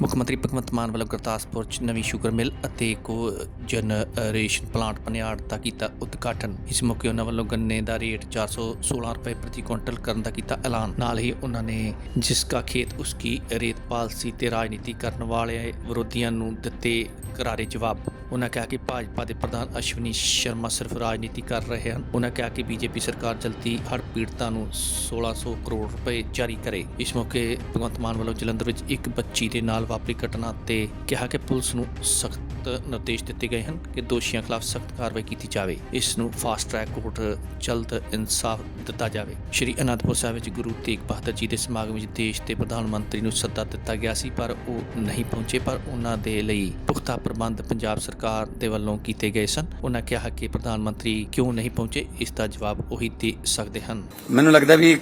ਮੁੱਖ ਮੰਤਰੀ ਭਗਵੰਤ ਮਾਨ ਵੱਲੋਂ ਗੁਰਦਾਸਪੁਰ 'ਚ ਨਵੀਂ ਸ਼ੂਗਰ ਮਿਲ ਅਤੇ ਕੋ ਜਨਰੇਸ਼ਨ ਪਲਾਂਟ ਪਨਿਆੜ ਦਾ ਕੀਤਾ ਉਦਘਾਟਨ। ਇਸ ਮੌਕੇ ਉਹਨਾਂ ਵੱਲੋਂ ਗੰਨੇ ਦਾ ਰੇਟ 416 ਰੁਪਏ ਪ੍ਰਤੀ ਕੁਇੰਟਲ ਕਰਨ ਦਾ ਕੀਤਾ ਐਲਾਨ। ਨਾਲ ਹੀ ਉਹਨਾਂ ਨੇ ਜਿਸ ਕਾ ਖੇਤ ਉਸकी ਰੇਤ ਪਾਲਸੀ ਤੇ ਰਾਜਨੀਤੀ ਕਰਨ ਵਾਲੇ ਵਿਰੋਧੀਆਂ ਨੂੰ ਦਿੱਤੇ ਕਰਾਰੇ ਜਵਾਬ। ਉਹਨਾਂ ਕਿਹਾ ਕਿ ਭਾਜਪਾ ਦੇ ਪ੍ਰਧਾਨ ਅਸ਼ਵਨੀ ਸ਼ਰਮਾ ਸਿਰਫ ਰਾਜਨੀਤੀ ਕਰ ਰਹੇ ਹਨ। ਉਹਨਾਂ ਕਿਹਾ ਕਿ ਬੀਜੇਪੀ ਸਰਕਾਰ ਜਲਦੀ ਹੜ੍ਹ ਪੀੜਤਾਂ ਨੂੰ 1600 ਕਰੋੜ ਰੁਪਏ ਜਾਰੀ ਕਰੇ। ਇਸ ਮੌਕੇ ਭਗਵੰਤ ਮਾਨ ਵੱਲੋਂ ਜਲੰਧਰ ਵਿੱਚ ਇੱਕ ਬੱਚੀ ਦੇ ਨਾਲ ਵਾਪਰੀ ਘਟਨਾ ਤੇ ਕਿਹਾ ਕਿ ਪੁਲਿਸ ਨੂੰ ਸਖਤ ਨਿਰਦੇਸ਼ ਦਿੱਤੇ ਗਏ ਹਨ ਕਿ ਦੋਸ਼ੀਆਂ ਖਿਲਾਫ ਸਖਤ ਕਾਰਵਾਈ ਕੀਤੀ ਜਾਵੇ। ਇਸ ਨੂੰ ਫਾਸਟ ਟਰੈਕ ਕੋਰਟ ਜਲਦ ਇਨਸਾਫ ਦਿੱਤਾ ਜਾਵੇ। ਸ਼੍ਰੀ ਅਨੰਦਪੁਰ ਸਾਹਿਬ ਵਿੱਚ ਗੁਰੂ ਤੇਗ ਬਹਾਦਰ ਜੀ ਦੇ ਸਮਾਗਮ ਵਿੱਚ ਦੇਸ਼ ਦੇ ਪ੍ਰਧਾਨ ਮੰਤਰੀ ਨੂੰ ਸੱਦਾ ਦਿੱਤਾ ਗਿਆ ਸੀ, ਪਰ ਉਹ ਨਹੀਂ ਪਹੁੰਚੇ, ਪਰ ਉਹਨਾਂ ਦੇ ਲਈ ਪੁਖਤਾ ਪ੍ਰਬੰਧ ਪੰਜਾਬ ਸਰਕਾਰ ਦੇ ਵੱਲੋਂ ਕੀਤੇ ਗਏ ਸਨ। ਉਹਨਾਂ ਕਿਹਾ ਕਿ ਪ੍ਰਧਾਨ ਮੰਤਰੀ ਕਿਉਂ ਨਹੀਂ ਪਹੁੰਚੇ, ਇਸ ਦਾ ਜਵਾਬ ਉਹੀ ਦੇ ਸਕਦੇ ਹਨ। ਮੈਨੂੰ ਲੱਗਦਾ ਵੀ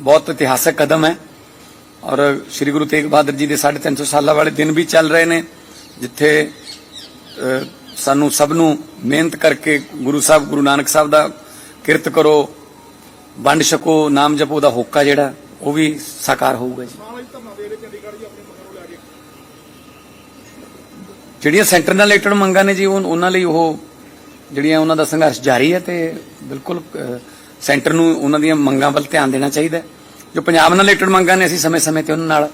ਬਹੁਤ ਇਤਿਹਾਸਕ ਕਦਮ ਹੈ। ਔਰ ਸ੍ਰੀ ਗੁਰੂ ਤੇਗ ਬਹਾਦਰ ਜੀ ਦੇ 350 ਸਾਲਾਂ ਵਾਲੇ ਦਿਨ ਵੀ ਚੱਲ ਰਹੇ ਨੇ, ਜਿੱਥੇ ਸਾਨੂੰ ਸਭ ਨੂੰ ਮਿਹਨਤ ਕਰਕੇ ਗੁਰੂ ਸਾਹਿਬ, ਗੁਰੂ ਨਾਨਕ ਸਾਹਿਬ ਦਾ ਕਿਰਤ ਕਰੋ, ਵੰਡ ਛਕੋ, ਨਾਮ ਜਪੋ ਦਾ ਹੋਕਾ ਜਿਹੜਾ, ਉਹ ਵੀ ਸਾਕਾਰ ਹੋਊਗਾ ਜੀ ਜਿਹੜੀਆਂ ਸੈਂਟਰ ਨਾਲ ਰਿਲੇਟਡ ਮੰਗਾਂ ਨੇ ਜੀ, ਉਹ, ਉਹਨਾਂ ਲਈ ਉਹ ਜਿਹੜੀਆਂ ਉਹਨਾਂ ਦਾ ਸੰਘਰਸ਼ ਜਾਰੀ ਹੈ ਤੇ ਬਿਲਕੁਲ ਸੈਂਟਰ ਨੂੰ ਉਹਨਾਂ ਦੀਆਂ ਮੰਗਾਂ ਵੱਲ ਧਿਆਨ ਦੇਣਾ ਚਾਹੀਦਾ ਹੈ। ਜੋ ਪੰਜਾਬ ਨਾਲ ਰਿਲੇਟਡ ਮੰਗਾਂ ਨੇ ਅਸੀਂ ਸਮੇਂ-ਸਮੇਂ ਤੇ ਉਹਨਾਂ ਨਾਲ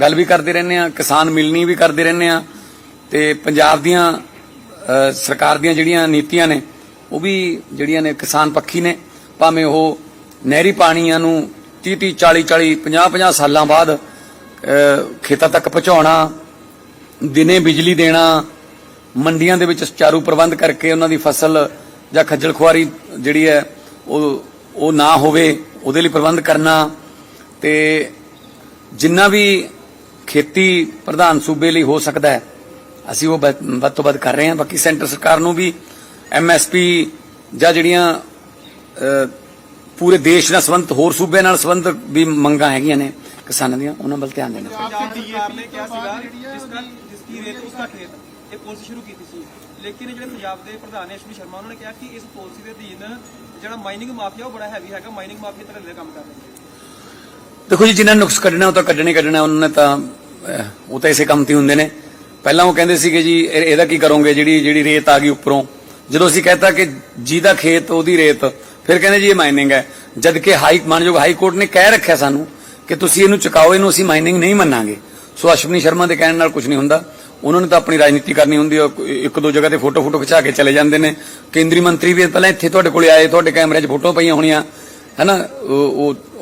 ਗੱਲ ਵੀ ਕਰਦੇ ਰਹਿੰਦੇ ਆ ਕਿਸਾਨ ਮਿਲਣੀ ਵੀ ਕਰਦੇ ਰਹਿੰਦੇ ਆ ਤੇ ਪੰਜਾਬ ਦੀਆਂ ਸਰਕਾਰ ਦੀਆਂ ਜਿਹੜੀਆਂ ਨੀਤੀਆਂ ਨੇ, ਉਹ ਵੀ ਜਿਹੜੀਆਂ ਨੇ ਕਿਸਾਨ ਪੱਖੀ ਨੇ, ਭਾਵੇਂ ਉਹ ਨਹਿਰੀ ਪਾਣੀਆਂ ਨੂੰ 30 30 40 40 50 50 ਸਾਲਾਂ ਬਾਅਦ ਖੇਤਾਂ ਤੱਕ ਪਹੁੰਚਾਉਣਾ, ਦਿਨੇ ਬਿਜਲੀ ਦੇਣਾ, ਮੰਡੀਆਂ ਦੇ ਵਿੱਚ ਸੁਚਾਰੂ ਪ੍ਰਬੰਧ ਕਰਕੇ ਉਹਨਾਂ ਦੀ ਫਸਲ ਜਾਂ ਖੱਜਲ ਖੁਆਰੀ ਜਿਹੜੀ ਹੈ, ਉਹ ਉਹ ਨਾ ਹੋਵੇ, ਉਹਦੇ ਲਈ ਪ੍ਰਬੰਧ ਕਰਨਾ ਤੇ ਜਿੰਨਾ ਵੀ ਖੇਤੀ ਪ੍ਰਧਾਨ ਸੂਬੇ ਲਈ ਹੋ ਸਕਦਾ ਹੈ, ਅਸੀਂ ਉਹ ਵੱਧ ਤੋਂ ਵੱਧ ਕਰ ਰਹੇ ਹਾਂ। ਬਾਕੀ ਸੈਂਟਰ ਸਰਕਾਰ ਨੂੰ ਵੀ ਐਮਐਸਪੀ ਜਾਂ ਜਿਹੜੀਆਂ ਪੂਰੇ ਦੇਸ਼ ਨਾਲ ਸੰਬੰਧਿਤ, ਹੋਰ ਸੂਬਿਆਂ ਨਾਲ ਸੰਬੰਧਿਤ ਵੀ ਮੰਗਾਂ ਹੈਗੀਆਂ ਨੇ ਕਿਸਾਨਾਂ ਦੀਆਂ, ਉਹਨਾਂ ਵੱਲ ਧਿਆਨ ਦੇਣਾ ਇਹ ਪਾਲਿਸੀ ਸ਼ੁਰੂ ਕੀਤੀ ਸੀ। ਲੇਕਿਨ ਜਿਹੜੇ ਪੰਜਾਬ ਦੇ ਪ੍ਰਧਾਨ ਨੇ ਅਸ਼ਵਨੀ ਸ਼ਰਮਾ, ਉਹਨਾਂ ਨੇ ਕਿਹਾ ਕਿ ਇਸ ਪਾਲਿਸੀ ਦੇ ਅਧੀਨ ਜਿਹੜਾ ਮਾਈਨਿੰਗ ਮਾਫੀਆ ਉਹ ਬੜਾ ਹੈਵੀ ਹੈਗਾ। ਮਾਈਨਿੰਗ ਮਾਫੀਆ ਤਰ੍ਹਾਂ ਦੇ ਕੰਮ ਕਰ ਰਹੇ ਨੇ। ਦੇਖੋ ਜੀ, ਜਿਨ੍ਹਾਂ ਨੁਕਸ ਕੱਢਣਾ, ਉਹ ਤਾਂ ਕੱਢਣੇ ਹੀ ਕੱਢਣਾ, ਉਹਨਾਂ ਨੇ ਤਾਂ ਉਹ ਤਾਂ ਇਸੇ ਕੰਮ ਤੇ ਹੁੰਦੇ ਨੇ। ਪਹਿਲਾਂ ਉਹ ਕਹਿੰਦੇ ਸੀਗੇ ਜੀ ਇਹਦਾ ਕੀ ਕਰੋਗੇ? ਜਿਹੜੀ ਜਿਹੜੀ ਰੇਤ ਆ ਗਈ ਉੱਪਰੋਂ। ਜਦੋਂ ਅਸੀਂ ਕਹਤਾ ਕਿ ਜਿਹਦਾ ਖੇਤ, ਉਹਦੀ ਰੇਤ, ਫਿਰ ਕਹਿੰਦੇ ਜੀ ਇਹ ਮਾਈਨਿੰਗ ਹੈ। ਜਦ ਕਿ ਹਾਈ, ਮਾਨਯੋਗ ਹਾਈ ਕੋਰਟ ਨੇ ਕਹਿ ਰੱਖਿਆ ਸਾਨੂੰ ਕਿ ਤੁਸੀਂ ਇਹਨੂੰ ਚੁਕਾਓ, ਇਹਨੂੰ ਅਸੀਂ ਮਾਈਨਿੰਗ ਨਹੀਂ ਮੰਨਾਂਗੇ। ਸੋ ਅਸ਼ਵਨੀ ਸ਼ਰਮਾ ਦੇ ਕਹਿਣ ਨਾਲ ਕੁਝ ਨਹੀਂ ਹੁੰਦਾ। ਉਹਨਾਂ ਨੇ ਤਾਂ ਆਪਣੀ ਰਾਜਨੀਤੀ ਕਰਨੀ ਹੁੰਦੀ ਹੈ ਇੱਕ ਦੋ ਜਗ੍ਹਾ ਤੇ ਫੋਟੋ ਫੋਟੋ ਖਿਚਾ ਕੇ ਚਲੇ ਜਾਂਦੇ ਨੇ। ਕੇਂਦਰੀ ਮੰਤਰੀ ਵੀ ਪਹਿਲਾਂ ਇੱਥੇ ਤੁਹਾਡੇ ਕੋਲੇ ਆਏ, ਤੁਹਾਡੇ ਕੈਮਰੇ 'ਚ ਫੋਟੋ ਪਈਆਂ ਹੋਣੀਆਂ। ਹੈਨਾ? ਉਹ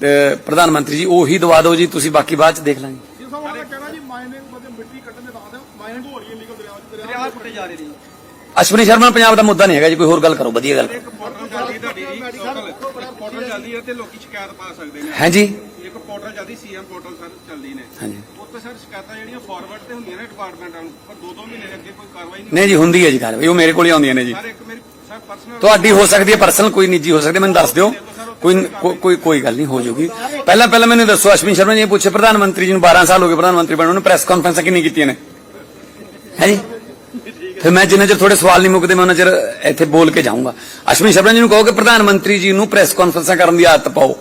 ਪ੍ਰਧਾਨ ਮੰਤਰੀ ਜੀ ਉਹੀ ਦਵਾ ਦਿਓ ਜੀ ਤੁਸੀਂ ਬਾਕੀ ਬਾਅਦ 'ਚ ਦੇਖ ਲਾਂਗੇ। ਦੇ ਅਸ਼ਵਨੀ ਸ਼ਰਮਾ ਪੰਜਾਬ ਦਾ ਮੁੱਦਾ ਨਹੀਂ ਹੈਗਾ ਜੀ ਕੋਈ ਹੋਰ ਗੱਲ ਕਰੋ ਵਧੀਆ ਗੱਲ। ਇੱਕ ਪੋਰਟਲ ਚੱਲਦੀ ਤੁਹਾਡੀ ਪੋਰਟਲ ਚੱਲਦੀ ਹੈ ਤੇ ਲੋਕੀ ਸ਼ਿਕਾਇਤ ਪਾ ਸਕਦੇ ਨੇ। ਹਾਂਜੀ। ਇੱਕ ਪੋਰਟਲ ਚੱਲਦੀ ਸੀਐਮ ਪੋਰਟਲ ਸਰ ਚੱਲਦੀ ਨੇ। ਹਾਂਜੀ। ਉੱਤੇ ਸਰ ਸ਼ਿਕਾਇਤਾਂ ਜਿਹੜੀਆਂ ਫਾਰਵਰਡ ਤੇ ਹੁੰਦੀਆਂ ਨੇ ਡਿਪਾਰਟਮੈਂਟਾਂ ਨੂੰ ਪਰ ਦੋ ਦੋ ਮਹੀਨੇ ਅੱਗੇ ਕੋਈ ਕਾਰਵਾਈ ਨਹੀਂ ਨਹੀਂ ਜੀ ਹੁੰਦੀ। ਹੈ ਜੀ ਕਾਰਵਾਈ ਉਹ ਮੇਰੇ ਕੋਲ ਹੀ ਆਉਂਦੀਆਂ ਨੇ ਜੀ। ਸਰ ਇੱਕ ਮੇਰੀ ਸਰ ਪਰਸਨਲ ਤੁਹਾਡੀ ਹੋ ਸਕਦੀ ਹੈ ਪਰਸਨਲ ਕੋਈ ਨਿੱਜੀ ਹੋ ਸਕਦੀ ਮੈਨੂੰ ਦੱਸ ਦਿਓ। ਕੋਈ ਕੋਈ ਕੋਈ ਗੱਲ ਨਹੀਂ, ਹੋ ਜਾਊਗੀ ਪਹਿਲਾਂ ਪਹਿਲਾਂ ਮੈਨੂੰ ਦੱਸੋ, ਅਸ਼ਵਨੀ ਸ਼ਰਮਾ ਜੀ ਨੇ ਪੁੱਛੇ, ਪ੍ਰਧਾਨ ਮੰਤਰੀ ਜੀ ਨੂੰ 12 ਸਾਲ ਹੋ ਗਏ, ਪ੍ਰਧਾਨ ਮੰਤਰੀ ਬਣਨ ਨੂੰ ਪ੍ਰੈਸ ਕਾਨਫਰੰਸਾਂ ਕਿੰਨੀ ਕੀਤੀਆਂ ਨੇ? ਹੈ ਜੀ? ਫਿਰ ਮੈਂ ਜਿੰਨਾ ਚਿਰ ਥੋੜੇ ਸਵਾਲ ਨਹੀਂ ਮੁੱਕਦੇ, ਮੈਂ ਉਹਨਾਂ ਚਿਰ ਇੱਥੇ ਬੋਲ ਕੇ ਜਾਊਂਗਾ। ਅਸ਼ਵਨੀ ਸ਼ਰਮਾ ਜੀ ਨੂੰ ਕਹੋ ਕਿ ਪ੍ਰਧਾਨ ਮੰਤਰੀ ਜੀ ਨੂੰ ਪ੍ਰੈਸ ਕਾਨਫਰੰਸਾਂ ਕਰਨ ਦੀ ਆਦਤ ਪਾਓ।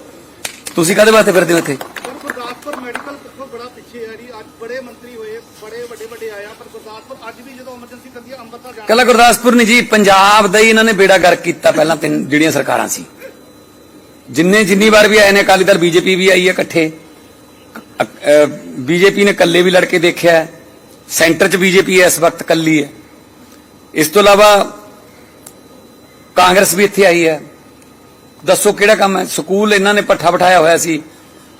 ਤੁਸੀਂ ਕਾਹਦੇ ਵਾਸਤੇ ਫਿਰਦੇ ਹੋ ਇੱਥੇ ਪਰ ਗੁਰਦਾਸਪੁਰ ਮੈਡੀਕਲ ਕਿੱਥੋਂ ਬੜਾ ਪਿੱਛੇ ਹੈ ਜੀ ਅੱਜ ਬੜੇ ਮੰਤਰੀ ਹੋਏ ਬੜੇ ਵੱਡੇ ਵੱਡੇ ਆਇਆ ਪਰ ਗੁਰਦਾਸਪੁਰ ਅੱਜ ਵੀ ਜਦੋਂ ਐਮਰਜੈਂਸੀ ਪੈਂਦੀ ਹੈ ਅੰਮ੍ਰਿਤਸਰ ਜਾਣਾ ਕੱਲਾ ਗੁਰਦਾਸਪੁਰ ਨਹੀਂ ਜੀ, ਪੰਜਾਬ ਦਾ ਹੀ ਇਹਨਾਂ ਨੇ ਬੇੜਾ ਗਰਕ ਕੀਤਾ ਪਹਿਲਾਂ ਤਿੰਨ, ਜਿਹੜੀਆਂ ਸਰਕਾਰਾਂ ਸੀ। ਜਿੰਨੇ, ਜਿੰਨੀ ਵਾਰ ਵੀ ਆਏ ਨੇ, ਅਕਾਲੀ ਦਲ, ਬੀਜੇਪੀ ਵੀ ਆਈ ਹੈ ਇਕੱਠੇ। ਬੀਜੇਪੀ ਨੇ ਇਕੱਲੇ ਵੀ ਲੜ ਕੇ ਦੇਖਿਆ ਸੈਂਟਰ 'ਚ ਬੀਜੇਪੀ ਇਸ ਵਕਤ ਇਕੱਲੀ ਹੈ। ਇਸ ਤੋਂ ਇਲਾਵਾ ਕਾਂਗਰਸ ਵੀ ਇੱਥੇ ਆਈ ਹੈ। ਦੱਸੋ ਕਿਹੜਾ ਕੰਮ ਹੈ? ਸਕੂਲ ਇਹਨਾਂ ਨੇ ਪੱਠਾ ਬਿਠਾਇਆ ਹੋਇਆ ਸੀ।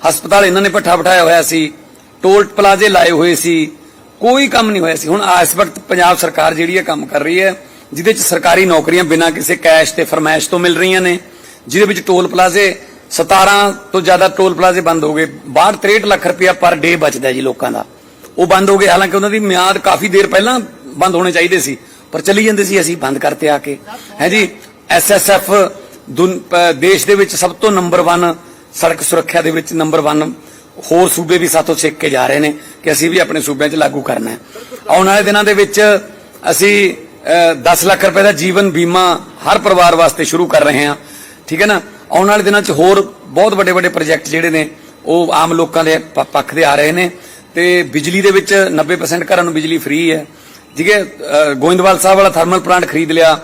ਹਸਪਤਾਲ ਇਹਨਾਂ ਨੇ ਪੱਠਾ ਬਿਠਾਇਆ ਹੋਇਆ ਸੀ। ਟੋਲ ਪਲਾਜ਼ੇ ਲਾਏ ਹੋਏ ਸੀ। ਕੋਈ ਕੰਮ ਨਹੀਂ ਹੋਇਆ ਸੀ। ਹੁਣ ਇਸ ਵਕਤ ਪੰਜਾਬ ਸਰਕਾਰ ਜਿਹੜੀ ਹੈ ਕੰਮ ਕਰ ਰਹੀ ਹੈ, ਜਿਹਦੇ ਚ ਸਰਕਾਰੀ ਨੌਕਰੀਆਂ ਬਿਨਾਂ ਕਿਸੇ ਕੈਸ਼ ਤੇ ਫਰਮਾਇਸ਼ ਤੋਂ ਮਿਲ ਰਹੀਆਂ ਨੇ, ਜਿਹਦੇ ਵਿੱਚ ਟੋਲ ਪਲਾਜ਼ੇ 17 ਤੋਂ ਜ਼ਿਆਦਾ ਟੋਲ ਪਲਾਜ਼ੇ ਬੰਦ ਹੋ ਗਏ। 62 63 ਲੱਖ ਰੁਪਇਆ ਪਰ ਡੇ ਬਚਦਾ ਜੀ ਲੋਕਾਂ ਦਾ। ਉਹ ਬੰਦ ਹੋ ਗਏ। ਹਾਲਾਂਕਿ ਉਹਨਾਂ ਦੀ ਮਿਆਦ ਕਾਫੀ ਦੇਰ ਪਹਿਲਾਂ ਬੰਦ ਹੋਣੇ ਚਾਹੀਦੇ ਸੀ, ਪਰ ਚਲੀ ਜਾਂਦੇ ਸੀ ਅਸੀਂ ਬੰਦ ਕਰਤੇ ਆ ਕੇ। ਹੈ ਜੀ? ਐਸਐਸਐਫ ਦੇਸ਼ ਦੇ ਵਿੱਚ ਸਭ ਤੋਂ ਨੰਬਰ 1 ਸੜਕ ਸੁਰੱਖਿਆ ਦੇ ਵਿੱਚ ਨੰਬਰ 1 ਹੋਰ ਸੂਬੇ ਵੀ ਸਾਥੋਂ ਸਿੱਖ ਕੇ ਜਾ ਰਹੇ ਨੇ ਕਿ ਅਸੀਂ ਵੀ ਆਪਣੇ ਸੂਬਿਆਂ 'ਚ ਲਾਗੂ ਕਰਨਾ ਹੈ। ਆਉਣ ਵਾਲੇ ਦਿਨਾਂ ਦੇ ਵਿੱਚ ਅਸੀਂ ਅ, 10 ਲੱਖ ਰੁਪਏ ਦਾ ਜੀਵਨ ਬੀਮਾ ਹਰ ਪਰਿਵਾਰ ਵਾਸਤੇ ਸ਼ੁਰੂ ਕਰ ਰਹੇ ਹਾਂ। ਠੀਕ ਹੈ ਨਾ? ਆਉਣ ਵਾਲੇ ਦਿਨਾਂ 'ਚ ਹੋਰ ਬਹੁਤ ਵੱਡੇ ਵੱਡੇ ਪ੍ਰੋਜੈਕਟ ਜਿਹੜੇ ਨੇ ਉਹ ਆਮ ਲੋਕਾਂ ਦੇ ਪੱਖ ਦੇ ਆ ਰਹੇ ਨੇ ਤੇ ਬਿਜਲੀ ਦੇ ਵਿੱਚ 90% ਘਰਾਂ ਨੂੰ ਬਿਜਲੀ ਫ੍ਰੀ ਹੈ। ਠੀਕ ਹੈ? ਗੋਇੰਦਵਾਲ ਸਾਹਿਬ ਵਾਲਾ ਥਰਮਲ ਪਲਾਂਟ ਖਰੀਦ ਲਿਆ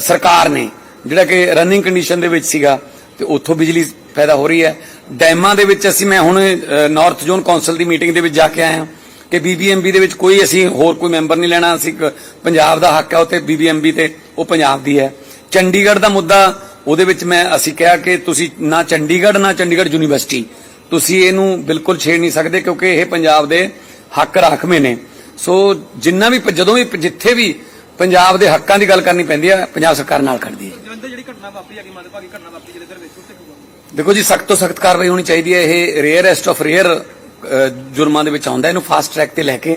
ਸਰਕਾਰ ਨੇ ਜਿਹੜਾ ਕਿ ਰਨਿੰਗ ਕੰਡੀਸ਼ਨ ਦੇ ਵਿੱਚ ਸੀਗਾ ਤੇ ਉੱਥੋਂ ਬਿਜਲੀ ਪੈਦਾ ਹੋ ਰਹੀ ਹੈ। ਡੈਮਾਂ ਦੇ ਵਿੱਚ ਅਸੀਂ, ਮੈਂ ਹੁਣ ਨਾਰਥ ਜ਼ੋਨ ਕੌਂਸਲ ਦੀ ਮੀਟਿੰਗ ਦੇ ਵਿੱਚ ਜਾ ਕੇ ਆਇਆ ਹਾਂ ਕਿ ਬੀਬੀਐਮਬੀ ਦੇ ਵਿੱਚ ਕੋਈ ਅਸੀਂ ਹੋਰ ਕੋਈ ਮੈਂਬਰ ਨਹੀਂ ਲੈਣਾ। ਅਸੀਂ ਪੰਜਾਬ ਦਾ ਹੱਕ ਹੈ ਉੱਤੇ ਬੀਬੀਐਮਬੀ ਤੇ ਉਹ ਪੰਜਾਬ ਦੀ ਹੈ। ਚੰਡੀਗੜ੍ਹ ਦਾ ਮੁੱਦਾ ਉਹਦੇ ਵਿੱਚ ਮੈਂ, ਅਸੀਂ ਕਿਹਾ ਕਿ ਤੁਸੀਂ ਨਾ ਚੰਡੀਗੜ੍ਹ ਨਾ ਚੰਡੀਗੜ੍ਹ ਯੂਨੀਵਰਸਿਟੀ। ਤੁਸੀਂ ਇਹਨੂੰ ਬਿਲਕੁਲ ਛੇੜ ਨਹੀਂ ਸਕਦੇ ਕਿਉਂਕਿ ਇਹ ਪੰਜਾਬ ਦੇ ਹੱਕ ਰਾਖਵੇਂ ਨੇ। ਸੋ ਜਿੰਨਾ ਵੀ, ਜਦੋਂ ਵੀ ਜਿੱਥੇ ਵੀ ਪੰਜਾਬ ਦੇ ਹੱਕਾਂ ਦੀ ਗੱਲ ਕਰਨੀ ਪੈਂਦੀ ਹੈ, ਪੰਜਾਬ ਸਰਕਾਰ ਨਾਲ ਖੜਦੀ ਹੈ। ਘਟਨਾ ਵਾਪਰੀ ਹੈਗੀ ਮੰਦਭਾਗੀ ਘਟਨਾ ਵਾਪਰੀ ਜਲੰਧਰ ਵਿੱਚ ਉਸ ਦੇਖੋ ਜੀ ਸਖਤ ਤੋਂ ਸਖਤ ਕਾਰਵਾਈ ਹੋਣੀ ਚਾਹੀਦੀ ਹੈ। ਇਹ ਰੇਅਰੈਸਟ ਆਫ ਰੇਅਰ ਜੁਰਮਾਂ ਦੇ ਵਿੱਚ ਆਉਂਦਾ ਇਹਨੂੰ ਫਾਸਟ ਟਰੈਕ ਤੇ ਲੈ ਕੇ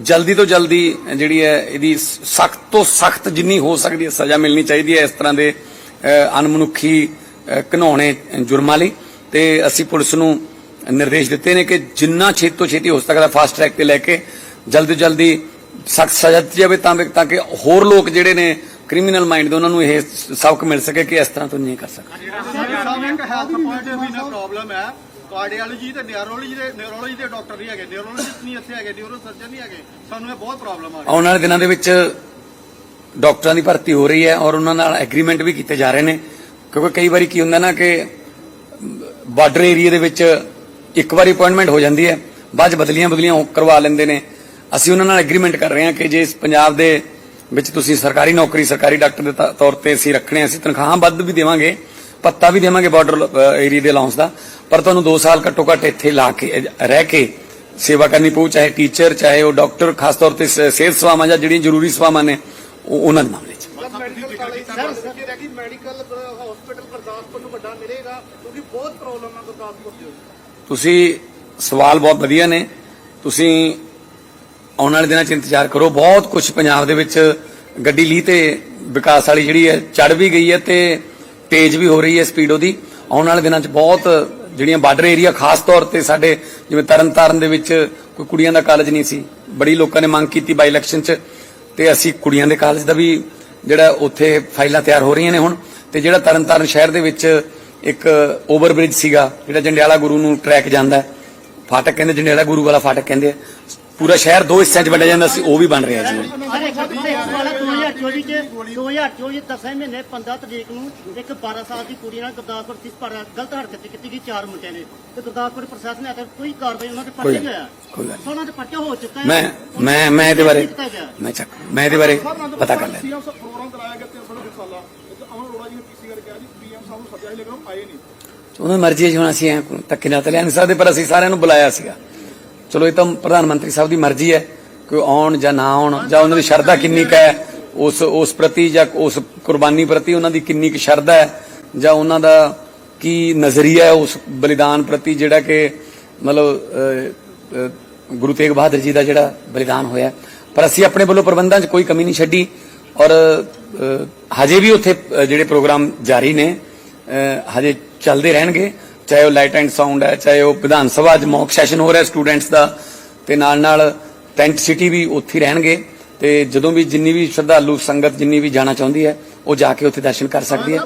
ਜਲਦੀ ਤੋਂ ਜਲਦੀ ਜਿਹੜੀ ਹੈ ਇਹਦੀ ਸਖਤ ਤੋਂ ਸਖਤ ਜਿੰਨੀ ਹੋ ਸਕਦੀ ਹੈ ਸਜ਼ਾ ਮਿਲਣੀ ਚਾਹੀਦੀ ਹੈ ਇਸ ਤਰ੍ਹਾਂ ਦੇ ਅ, ਅਣਮਨੁੱਖੀ ਅ, ਜੁਰਮਾਂ ਲਈ। ਤੇ ਅਸੀਂ ਪੁਲਿਸ ਨੂੰ ਨਿਰਦੇਸ਼ ਦਿੱਤੇ ਨੇ ਕਿ ਜਿੰਨਾ ਛੇਤੀ ਤੋਂ ਛੇਤੀ ਹੋ ਸਕਦਾ ਫਾਸਟ ਟਰੈਕ ਤੇ ਲੈ ਕੇ ਜਲਦੀ ਤੋਂ ਜਲਦੀ ਸਖਤ ਸਜ਼ਾ ਦਿੱਤੀ ਜਾਵੇ ਤਾਂ ਕਿ ਹੋਰ ਲੋਕ ਜਿਹੜੇ ਨੇ ਕ੍ਰਿਮੀਨਲ ਮਾਈਂਡ ਦੇ ਉਹਨਾਂ ਨੂੰ ਇਹ ਸਬਕ ਮਿਲ ਸਕੇ ਕਿ ਇਸ ਤਰ੍ਹਾਂ ਤੋਂ ਨਹੀਂ ਕਰ ਸਕਦੇ। ਸਾਹਮਣੇ ਇੱਕ ਹੈਲਥ ਪੁਆਇੰਟ ਵੀ ਨਾ ਪ੍ਰੋਬਲਮ ਹੈ। ਕਾਰਡੀਓਲੋਜੀ ਤੇ ਨਿਊਰੋਲੋਜੀ ਦੇ ਨਿਊਰੋਲੋਜੀ ਦੇ ਡਾਕਟਰ ਨਹੀਂ ਹੈਗੇ ਨਿਊਰੋਲੋਜਿਸਟ ਨਹੀਂ ਇੱਥੇ ਹੈਗੇ ਨਿਊਰੋ ਸਰਜਨ ਨਹੀਂ ਹੈਗੇ। ਸਾਨੂੰ ਇਹ ਬਹੁਤ ਪ੍ਰੋਬਲਮ ਆ ਰਹੀ ਹੈ। ਆਉਣ ਵਾਲੇ ਦਿਨਾਂ ਦੇ ਵਿੱਚ ਡਾਕਟਰਾਂ ਦੀ ਭਰਤੀ ਹੋ ਰਹੀ ਹੈ ਔਰ ਉਹਨਾਂ ਨਾਲ ਐਗਰੀਮੈਂਟ ਵੀ ਕੀਤੇ ਜਾ ਰਹੇ ਨੇ। ਕਿਉਂਕਿ ਕਈ ਵਾਰੀ ਕੀ ਹੁੰਦਾ ਨਾ ਕਿ ਬਾਰਡਰ ਏਰੀਆ ਦੇ ਵਿੱਚ ਇੱਕ ਵਾਰੀ ਅਪਾਇੰਟਮੈਂਟ ਹੋ ਜਾਂਦੀ ਹੈ ਬਾਅਦ 'ਚ ਬਦਲੀਆਂ ਬਦਲੀਆਂ ਕਰਵਾ ਲੈਂਦੇ ਨੇ। ਅਸੀਂ ਉਹਨਾਂ ਨਾਲ ਐਗਰੀਮੈਂਟ ਕਰ ਰਹੇ ਹਾਂ ਕਿ ਜੇ ਇਸ ਪੰਜਾਬ ਦੇ ਵਿੱਚ ਤੁਸੀਂ ਸਰਕਾਰੀ ਨੌਕਰੀ ਸਰਕਾਰੀ ਡਾਕਟਰ ਦੇ ਤੌਰ ਤੇ ਅਸੀਂ ਰੱਖਣੇ ਅਸੀਂ ਤਨਖਾਹਾਂ ਵੱਧ ਵੀ ਦੇਵਾਂਗੇ ਪੱਤਾ ਵੀ ਦੇਵਾਂਗੇ ਬਾਰਡਰ ਏਰੀਆ ਦੇ ਅਲਾਉਂਸ ਦਾ ਪਰ ਤੁਹਾਨੂੰ 2 ਸਾਲ ਘੱਟੋ ਘੱਟ ਇੱਥੇ ਲਾ ਕੇ ਰਹਿ ਕੇ ਸੇਵਾ ਕਰਨੀ ਪਊ ਚਾਹੇ ਟੀਚਰ ਚਾਹੇ ਉਹ ਡਾਕਟਰ ਖਾਸ ਤੌਰ ਤੇ ਸਿਹਤ ਸੇਵਾਵਾਂ ਜਾਂ ਜਿਹੜੀਆਂ ਜ਼ਰੂਰੀ ਸੇਵਾਵਾਂ ਨੇ ਉਹ ਉਹਨਾਂ ਦੇ ਮਾਮਲੇ 'ਚ। ਤੁਸੀਂ ਸਵਾਲ ਬਹੁਤ ਵਧੀਆ ਨੇ ਤੁਸੀਂ ਆਉਣ ਵਾਲੇ ਦਿਨਾਂ 'ਚ ਇੰਤਜ਼ਾਰ ਕਰੋ। ਬਹੁਤ ਕੁਝ ਪੰਜਾਬ ਦੇ ਵਿੱਚ ਗੱਡੀ ਲੀ ਤੇ ਵਿਕਾਸ ਵਾਲੀ ਜਿਹੜੀ ਹੈ ਚੜ ਵੀ ਗਈ ਹੈ ਤੇ ਤੇਜ਼ ਵੀ ਹੋ ਰਹੀ ਹੈ ਸਪੀਡ ਉਹਦੀ ਆਉਣ ਵਾਲੇ ਦਿਨਾਂ 'ਚ ਬਹੁਤ ਜਿਹੜੀਆਂ ਬਾਰਡਰ ਏਰੀਆ, ਖਾਸ ਤੌਰ ਤੇ ਸਾਡੇ ਜਿਵੇਂ ਤਰਨਤਾਰਨ ਦੇ ਵਿੱਚ ਕੋਈ ਕੁੜੀਆਂ ਦਾ ਕਾਲਜ ਨਹੀਂ ਸੀ। ਬੜੀ ਲੋਕਾਂ ਨੇ ਮੰਗ ਕੀਤੀ ਬਾਈ ਇਲੈਕਸ਼ਨ 'ਚ ਤੇ ਅਸੀਂ ਕੁੜੀਆਂ ਦੇ ਕਾਲਜ ਦਾ ਵੀ ਜਿਹੜਾ ਉੱਥੇ ਫਾਈਲਾਂ ਤਿਆਰ ਹੋ ਰਹੀਆਂ ਨੇ ਹੁਣ ਤੇ ਜਿਹੜਾ ਤਰਨਤਾਰਨ ਸ਼ਹਿਰ ਦੇ ਵਿੱਚ ਇੱਕ ਓਵਰਬ੍ਰਿਜ ਸੀਗਾ, ਜਿਹੜਾ ਜੰਡਿਆਲਾ ਗੁਰੂ ਨੂੰ ਟਰੈਕ ਜਾਂਦਾ ਫਾਟਕ ਕਹਿੰਦੇ ਜੰਡਿਆਲਾ ਗੁਰੂ ਵਾਲਾ ਫਾਟਕ ਕਹਿੰਦੇ ਆ। ਪੂਰਾ ਸ਼ਹਿਰ ਦੋ ਹਿੱਸਿਆਂ 'ਚ ਵੰਡਿਆ ਜਾਂਦਾ ਸੀ ਉਹ ਵੀ ਬਣ ਰਿਹਾ ਜੀ। ਅਰੇ ਸਭ ਤੋਂ ਵਾਲਾ 2024 ਚ 2024 ਦਸਵੇਂ ਮਹੀਨੇ 15 ਤਰੀਕ ਨੂੰ ਇੱਕ 12 ਸਾਲ ਦੀ ਕੁੜੀ ਨਾਲ ਗੁਰਦਾਸਪੁਰ ਦੀ ਪਰ ਗਲਤ ਹਰਕਤ ਕੀਤੀ ਗਈ ਚਾਰ ਮੁੰਡਿਆਂ ਨੇ। ਤੇ ਗੁਰਦਾਸਪੁਰ ਪ੍ਰਸ਼ਾਸਨ ਨੇ ਆ ਕੇ ਕੋਈ ਕਾਰਵਾਈ ਉਹਨਾਂ ਪਰਚਾ ਹੋਇਆ ਪਰਚਾ ਹੋ ਚੁੱਕਾ ਮੈਂ ਮੈਂ ਮੈਂ ਇਹਦੇ ਬਾਰੇ ਕੀਤਾ ਗਿਆ। ਮੈਂ ਚੱਕ ਮੈਂ ਇਹਦੇ ਬਾਰੇ ਪਤਾ ਕਰ ਲਿਆ ਸੀਐਮ ਸਾਹਿਬ ਪ੍ਰੋਗਰਾਮ ਕਰਾਇਆ ਗਿਆ ਤੇ ਬੜਾ ਵਿਸਾਲਾ ਅਮਨ ਅਰੋੜਾ ਜੀ ਨੇ ਪੀਸੀ ਕਰਕੇ ਕਿਹਾ ਜੀ ਪੀਐਮ ਸਾਹਿਬ ਨੂੰ ਸੱਦਿਆ ਸੀ ਲੇਕਿਨ ਉਹ ਆਏ ਨਹੀਂ। ਉਹਨਾਂ ਦੀ ਮਰਜ਼ੀ ਹੈ ਹੁਣ ਅਸੀਂ ਐਂ ਧੱਕੇ ਨਾਲ ਤਾਂ ਲਿਆ ਨਹੀਂ ਸਕਦੇ ਪਰ ਅਸੀਂ ਸਾਰਿਆਂ ਨੂੰ ਬੁਲਾਇਆ ਸੀਗਾ। ਚਲੋ ਇਹ ਤਾਂ ਪ੍ਰਧਾਨ ਮੰਤਰੀ ਸਾਹਿਬ ਦੀ ਮਰਜ਼ੀ ਹੈ ਕਿ ਉਹ ਆਉਣ ਜਾਂ ਨਾ ਆਉਣ, ਜਾਂ ਉਹਨਾਂ ਦੀ ਸ਼ਰਧਾ ਕਿੰਨੀ ਕੁ ਹੈ, ਉਸ ਉਸ ਪ੍ਰਤੀ ਜਾਂ ਉਸ ਕੁਰਬਾਨੀ ਪ੍ਰਤੀ ਉਹਨਾਂ ਦੀ ਕਿੰਨੀ ਕੁ ਸ਼ਰਧਾ ਹੈ, ਜਾਂ ਉਹਨਾਂ ਦਾ ਕੀ ਨਜ਼ਰੀਆ ਹੈ ਉਸ ਬਲੀਦਾਨ ਪ੍ਰਤੀ ਜਿਹੜਾ ਕਿ ਮਤਲਬ ਗੁਰੂ ਤੇਗ ਬਹਾਦਰ ਜੀ ਦਾ ਜਿਹੜਾ ਬਲੀਦਾਨ ਹੋਇਆ ਪਰ ਅਸੀਂ ਆਪਣੇ ਵੱਲੋਂ ਪ੍ਰਬੰਧਾਂ 'ਚ ਕੋਈ ਕਮੀ ਨਹੀਂ ਛੱਡੀ ਔਰ ਹਜੇ ਵੀ ਉੱਥੇ ਜਿਹੜੇ ਪ੍ਰੋਗਰਾਮ ਜਾਰੀ ਨੇ ਹਜੇ ਚੱਲਦੇ ਰਹਿਣਗੇ। ਚਾਹੇ ਉਹ ਲਾਈਟ ਐਂਡ ਸਾਊਂਡ ਹੈ, ਚਾਹੇ ਉਹ ਵਿਧਾਨ ਸਭਾ ਚ ਮੌਕ ਸੈਸ਼ਨ ਹੋ ਰਿਹਾ ਸਟੂਡੈਂਟਸ ਦਾ, ਤੇ ਨਾਲ ਨਾਲ ਟੈਂਟ ਸਿਟੀ ਵੀ ਉੱਥੇ ਰਹਿਣਗੇ, ਤੇ ਜਦੋਂ ਵੀ ਜਿੰਨੀ ਵੀ ਸ਼ਰਧਾਲੂ ਸੰਗਤ ਜਿੰਨੀ ਵੀ ਜਾਣਾ ਚਾਹੁੰਦੀ ਹੈ, ਉਹ ਜਾ ਕੇ ਉੱਥੇ ਦਰਸ਼ਨ ਕਰ ਸਕਦੀ ਹੈ।